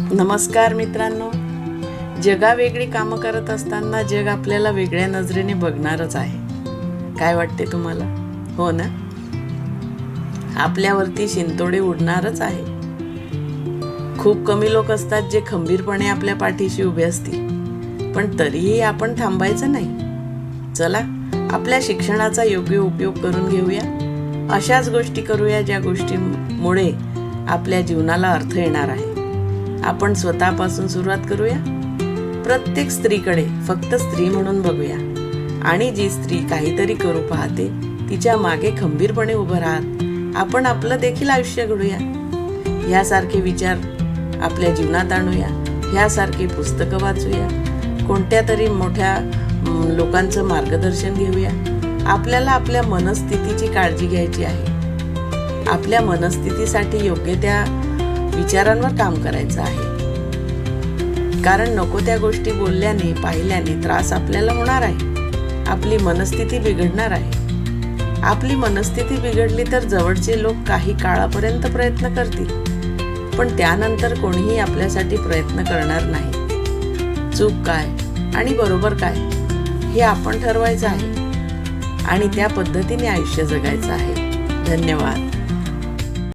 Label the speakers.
Speaker 1: नमस्कार मित्रांनो. जगावेगळी कामं करत असताना जग आपल्याला वेगळ्या नजरेने बघणारच आहे. काय वाटते तुम्हाला? हो ना? आपल्यावरती शिंतोडे उडणारच आहे. खूप कमी लोक असतात जे खंबीरपणे आपल्या पाठीशी उभे असतील. पण तरीही आपण थांबायचं नाही. चला आपल्या शिक्षणाचा योग्य उपयोग करून घेऊया. अशाच गोष्टी करूया ज्या गोष्टीमुळे आपल्या जीवनाला अर्थ येणार आहे. आपण स्वतःपासून सुरुवात करूया? प्रत्येक स्त्रीकडे फक्त स्त्री म्हणून बघूया. आणि जी स्त्री काहीतरी करू पाहते तिच्यामागे खंबीरपणे उभं राहत आपण आपलं देखील आयुष्य घडूया. ह्यासारखे विचार आपल्या जीवनात आणूया. ह्यासारखी पुस्तकं वाचूया. कोणत्या तरी मोठ्या लोकांचं मार्गदर्शन घेऊया. आपल्याला आपल्या मनस्थितीची काळजी घ्यायची आहे. आपल्या मनस्थितीसाठी योग्य त्या विचारांवर काम करायचं आहे. कारण नको त्या गोष्टी बोलल्याने पाहिल्याने त्रास आपल्याला होणार आहे. आपली मनस्थिती बिघडणार आहे. आपली मनस्थिती बिघडली तर जवळचे लोक काही काळापर्यंत प्रयत्न करतील. पण त्यानंतर कोणीही आपल्यासाठी प्रयत्न करणार नाही. चूक काय आणि बरोबर काय हे आपण ठरवायचं आहे. आणि त्या पद्धतीने आयुष्य जगायचं आहे. धन्यवाद.